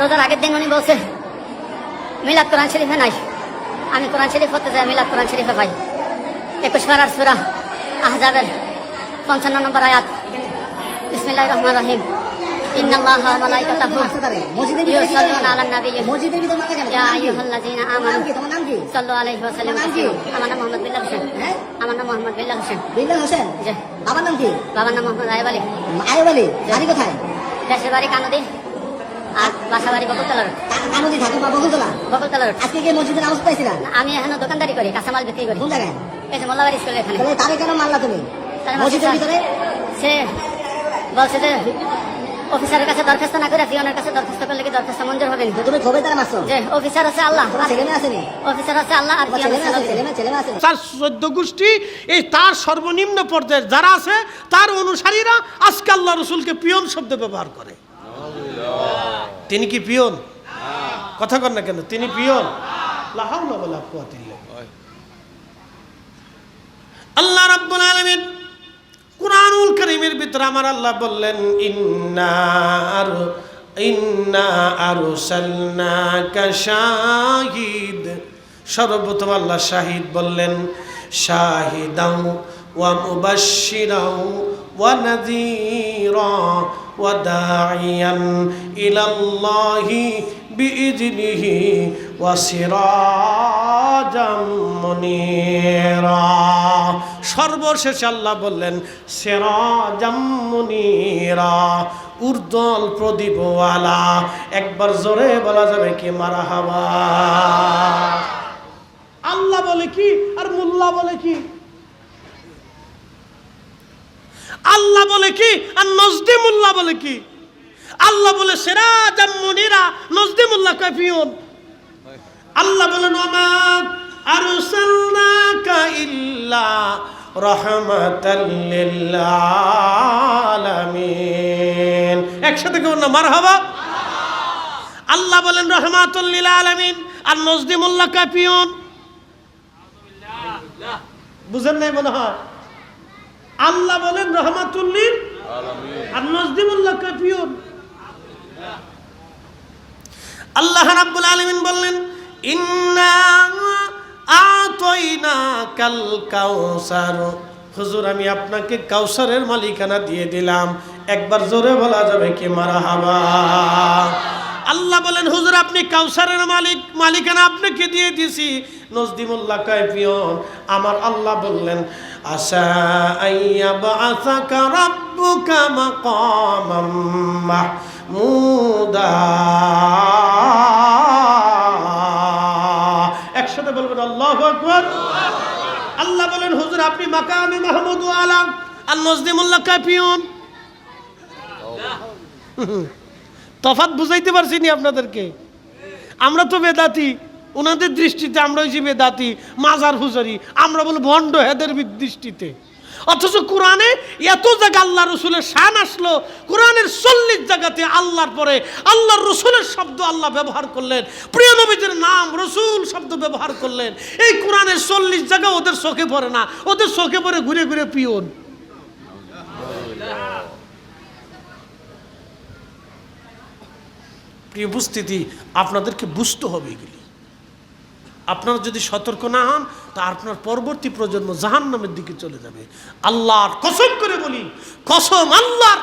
রোজার আগের দিন উনি বলছে মিলাদ কোরআন শরীফে নাই। আমি কোরআন শরীফ হতে যাই মিলাদ কোরআন শরীফে পাই একুশ পারার সুরা আহজাবের পঞ্চান্ন নম্বর আয়াত। বিসমিল্লাহ রহমান রহিম? আমার নাম মোহাম্মদ হোসেন। আমার নাম মোহাম্মদ হোসেন। হোসেন? বাবার নাম কি? বাবার নাম মোহাম্মদ আয়ব আলী। আয়ব আলী? কোথায়? দেশের বাড়ি কানুদি। বাসা বাড়ি বকুলতলা রোড কা- কানুদি থাকে বা বকুলতলা। বকুলতলা রোড আজকে কি মসজিদের নামাজ পাইছিলেন আমি এখনও দোকানদারি করি কাঁচামাল বিক্রি করি। কোন জায়গায়? এই যে মোল্লাবাড়ি স্কুলের এখানে। তাহলে কেন মারলা তুমি? তার মসজিদের ভিতরে? সে বলছে যে অফিসারের কাছে দরখাস্ত না করে পিয়নের কাছে দরখাস্ত করলে কি দরখাস্ত মঞ্জুর হবে তুমি খবর তারা মারছো? যে অফিসার আছে আল্লাহ। অফিসার আছে আল্লাহ আর আছে তার চোদ্দ গোষ্ঠী এই তার সর্বনিম্ন পর্যায়ের যারা আছে তার অনুসারীরা আজকে আল্লাহ রসুলকে পিয়ন শব্দ ব্যবহার করে। তিনি কি পিয়ন কথা কর না কেন, তিনি পিয়ন আল্লাহ রাব্বুল আলামিন কুরআনুল কারীমের ভিতরে আমার আল্লাহ বললেন ইন্নার ইন্না আরসালনাকা শাহিদ। সর্বপ্রথম আল্লাহ শাহিদ বললেন, শাহিদাও ওয়া মুবাশশিরাও ওয়া নাযীরা। দাঈয়ান ইলাল্লাহি বিইজনিহি ওয়া সিরাজাম মুনীরা সর্বশেষে আল্লাহ বললেন, সিরাজাম মুনীরা উর্দল প্রদীপওয়ালা। একবার জোরে বলা যাবে কি, মারাহাবা। আল্লাহ বলে কি আর মোল্লা বলে কি? আল্লাহ বলে কি? আর নজদিমুল্লাহ বলে কি? আল্লাহ বলে, সেরা জাম্মুনিরা নজদিমুল্লাহ কাফিউন আল্লাহ বলেন, ওমা আরসালনাকা ইল্লা রাহমাতাল লিল আলামিন একসাথে কেমন না, মারহাবা? আল্লাহ বলেন, রহমাতুল লিল আলামিন আর নজদিমুল্লাহ কাফিউন বুঝেন নাই মনে হয়? আল্লাহ বলেন রহমাতুল্লিল আর নজদিমুল্লাহ কাফিউন আল্লাহ রাব্বুল আলামিন বললেন ইন্না আতাইনা কাল কাউসার। হুজুর আমি আপনাকে কাউসারের মালিকানা দিয়ে দিলাম। একবার জোরে বলা যাবে কি মারাহাবা? আল্লাহ বলেন, হুজুর, আপনি কাউসারের মালিক, মালিকানা আপনাকে দিয়ে দিছি। নজদিমুল্লাহ কাইফিয়ন, আমার আল্লাহ বললেন, আশা আইয়া বাসাকা রাব্বুকা মাকামাম মাহমুদা। একসাথে বলবেন, আল্লাহ আকবর। আল্লাহ বলেন, হুজুর, আপনি মাকামে মাহমুদ আলাম আর নজদিমুল্লাহ কাইফিয়ন তফাত বুঝাইতে পারছি নি আপনাদেরকে। আমরা তো বেদাতি ওনাদের দৃষ্টিতে আমরা হয়েছি বেদাতি, মাজার হুজারি, আমরা বলি ভণ্ড হেদের দৃষ্টিতে। অথচ কোরআনে এত জায়গা আল্লাহ রসুলের শান আসলো, কোরআনের চল্লিশ জায়গাতে আল্লাহর পরে আল্লাহর রসুলের শব্দ আল্লাহ ব্যবহার করলেন, প্রিয় নবীদের নাম রসুল শব্দ ব্যবহার করলেন। এই কোরআনের চল্লিশ জায়গা ওদের চোখে পড়ে না, ওদের চোখে পড়ে ঘুরে ঘুরে পিয়ন প্রিয় উপস্থিতি আপনাদেরকে বুঝতে হবে এগুলি। আপনারা যদি সতর্ক না হন, তা আপনার পরবর্তী প্রজন্ম জাহান্নামের দিকে চলে যাবে। আল্লাহর কসম করে বলি, কসম আল্লাহর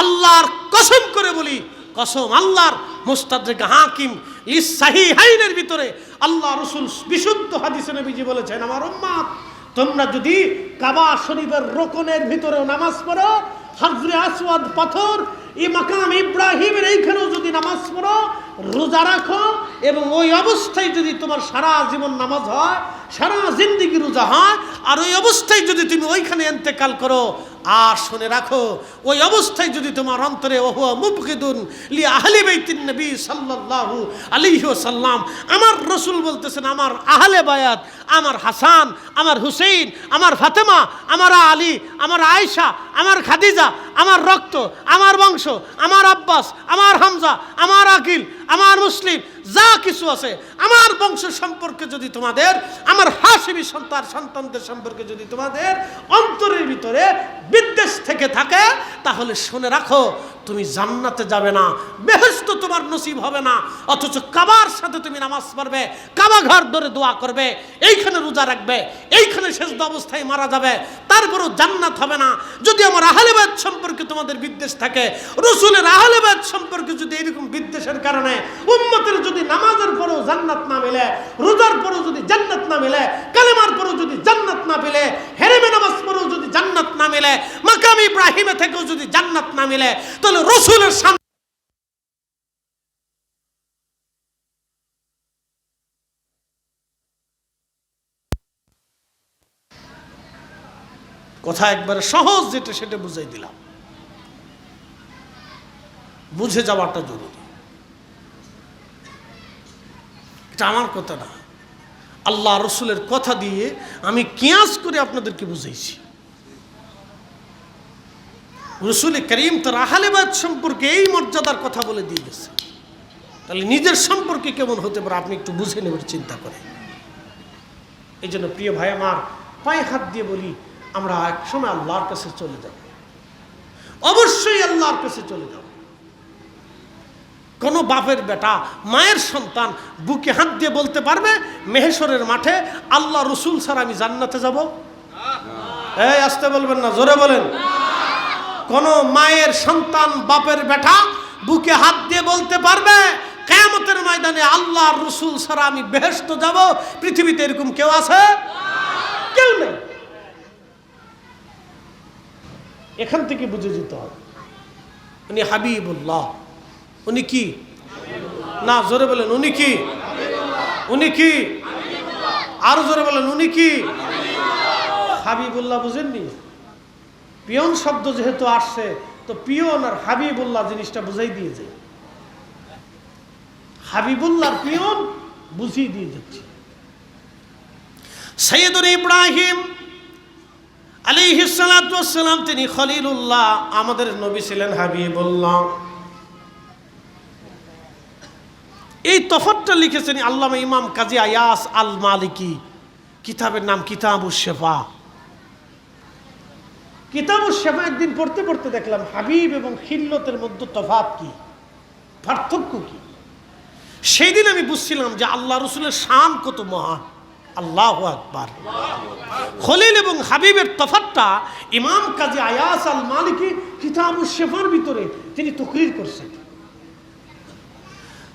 আল্লাহর কসম করে বলি, কসম আল্লাহর মোস্তাদ্রেক হাকিম ইসাহি হাইনের ভিতরে আল্লাহ রসুল বিশুদ্ধ হাদিসে নবীজি বলেছেন, আমার উম্মাত তোমরা যদি কাবা শরীফের রোকনের ভিতরেও নামাজ পড়ো হজরে আসওয়াদ পাথর এই মাকাম ইব্রাহিমের এইখানেও যদি নামাজ পড়ো, রোজা রাখো এবং ওই অবস্থায় যদি তোমার সারা জীবন নামাজ হয়, সারা জিন্দিগি রোজা হয়, আর ওই অবস্থায় যদি তুমি ওইখানে এন্তেকাল করো, আর শুনে রাখো, ওই অবস্থায় যদি তোমার অন্তরে ওহুয়া মুবকিদুন লি আহলি বাইতিন নবী সাল্লাল্লাহু আলাইহি ওয়াসাল্লাম, আমার রসুল বলতেছেন, আমার আহলে বায়াত, আমার হাসান, আমার হুসেইন, আমার ফাতেমা, আমার আলী, আমার আয়েশা, আমার খাদিজা আমার রক্ত, আমার বংশ, আমার আব্বাস, আমার হামজা, আমার আকিল, আমার মুসলিম, যা কিছু আছে, আমার বংশ সম্পর্কে যদি তোমাদের, আমার হাসিবি সন্তান, সন্তানদের সম্পর্কে যদি তোমাদের অন্তরের ভিতরে বিদ্বেষ থেকে থাকে, তাহলে শুনে রাখো, তুমি জান্নাতে যাবে না বেহেস্ত তোমার নসিব হবে না, অথচ কাবার সাথে তুমি নামাজ পড়বে কাবা ঘর ধরে দোয়া করবে, এইখানে রোজা রাখবে, এইখানে শেষ অবস্থায় মারা যাবে, তারপরও জান্নাত হবে না। যদি আমার আহলেবাদ সম্পর্কে তোমাদের বিদ্বেষ থাকে, রসুলের আহলেবাদ সম্পর্কে যদি এরকম বিদ্বেষের কারণে, উম্মতের যদি নামাজের পরেও জান্নাত না মিলে, রোজার পরেও যদি জান্নাত না মিলে, কালেমার পরেও যদি জান্নাত না মিলে হেরেমে নামাজ পরেও যদি জান্নাত না মিলে মাকাম ইব্রাহিমে থেকেও যদি জান্নাত না মিলে, তাহলে রসুলের সামনে কথা একবারে সহজ যেটা সেটা বুঝাই দিলাম। বুঝে যাওয়াটা জরুরি। এটা আমার কথা না। আল্লাহ রসুলের কথা দিয়ে আমি কিয়াস করে আপনাদেরকে বুঝাইছি। রসুল করিম তার আহালেবাদ সম্পর্কে এই মর্যাদার কথা বলে দিয়ে গেছে। তাহলে নিজের সম্পর্কে কেমন হতে পারে আপনি একটু বুঝে নেবেন চিন্তা করে এই জন্য প্রিয় ভাই আমার, পায়ে হাত দিয়ে বলি, আমরা এক সময় আল্লাহর কাছে চলে যাব। অবশ্যই আল্লাহর কাছে চলে যাব। কোনো বাপের বেটা, মায়ের সন্তান বুকে হাত দিয়ে বলতে পারবে মেহেশ্বরের মাঠে আল্লাহ রসুল স্যার আমি জান্নাতে যাব? এই, আসতে বলবেন না, জোরে বলেন। কোন মায়ের সন্তান বাপের বেটা বুকে হাত দিয়ে বলতে পারবে, কেয়ামতের ময়দানে আল্লাহ রসুল ছাড়া আমি বেহেস্ত যাব, পৃথিবীতে এরকম কেউ আছে? কেউ নেই। এখান থেকে বুঝে যেতে হবে। উনি হাবিবুল্লাহ। উনি কি? না, জোরে বলেন, উনি কি? উনি কি? আরও জোরে বলেন, উনি কি? হাবিবুল্লাহ বুঝেননি? পিয়ন শব্দ যেহেতু আসছে, তো পিয়ন আর হাবিবুল্লাহ জিনিসটা বুঝাই দিয়ে যায়। হাবিবুল্লাহর পিয়ন বুঝিয়ে দিয়ে যাচ্ছে। সৈয়দুল ইব্রাহিম আলিহিসালাম তিনি খলিলুল্লাহ, আমাদের নবী ছিলেন হাবিবুল্লাহ। এই তফতটা লিখেছেন আল্লামা ইমাম কাজী আয়াস আল মালিকি কিতাবের নাম কিতাবুস শেফা কিতাবুস শেফা একদিন পড়তে পড়তে দেখলাম হাবিব এবং খিল্লতের মধ্যে তফাত কি? পার্থক্য কি? সেই দিন আমি বুঝছিলাম যে আল্লাহ রসুলের শান কত মহান। আল্লাহ আকবার। খলিল এবং হাবিবের তফাতটা ইমাম কাজী আয়াস আল মালিকি কিতাবুস শেফার ভিতরে তিনি তকরির করছেন।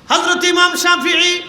হজরত ইমাম শাফিঈ